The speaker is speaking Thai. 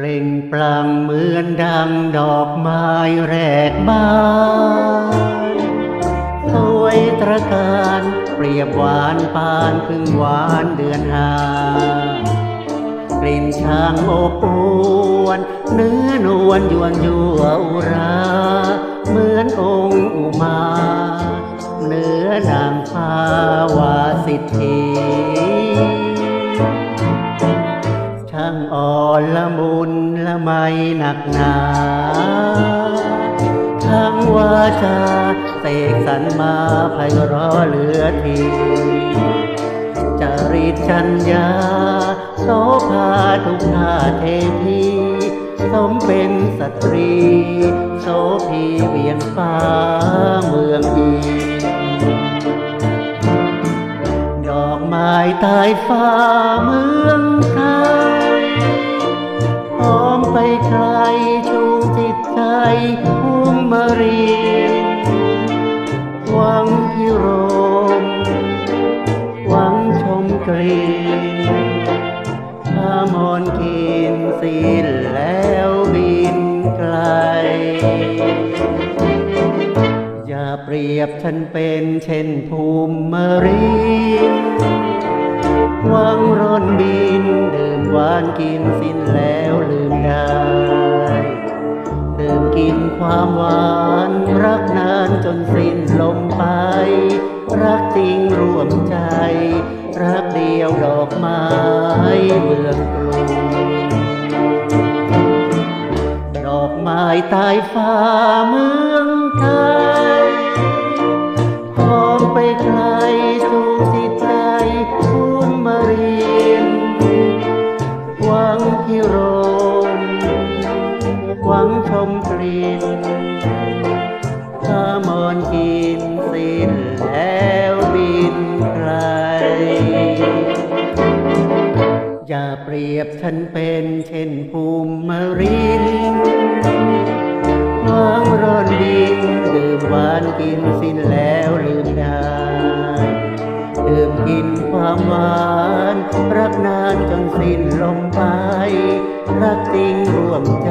เปลั่งเหมือนดังดอกไม้แรกบานสวยตระการเปรียบหวานปานพึ่งหวานเดือนหากลิ่นช่างอบอวนเนื้อนวลยวนยั่วอุรา เหมือนองค์อุมา เนื้อนางฟ้าวาสิทธี อนละมุนละไมหนักหนาทั้งวาจาเสกสรรมาไพเราะเหลือทีจริตชัญญาโสภาทุกท่าเทพีสมเป็นสตรี โสพีเวียนฟ้าเมืองอีดอกไม้ใต้ฟ้ามือ ใจภูมิมารีหวังพิรมหวังชมกรีพามอนกินสิ้นแล้วบินไกล อย่าเปรียบฉันเป็นเช่นภูมิมารีหวังร่อนบินดื่มหวานกิน สิ้นลมไป รักจริงร่วมใจ รักเดียวดอกไม้เมืองกรุงดอกไม้ใต้ฟ้าเมืองไทยหอมไปไกลสู่จิตใจภูมิมาเรียนหวังพิรมหวังชมกลิ่น มอนกินสิ้นแล้วบินไกล อย่าเปรียบฉันเป็นเช่นภูมิมรินวางร่อนดินดื่มหวานกินสิ้นแล้วลืมได้ดื่มกินความหวาน รักนานจนสิ้นลมไป รักจริงร่วมใจ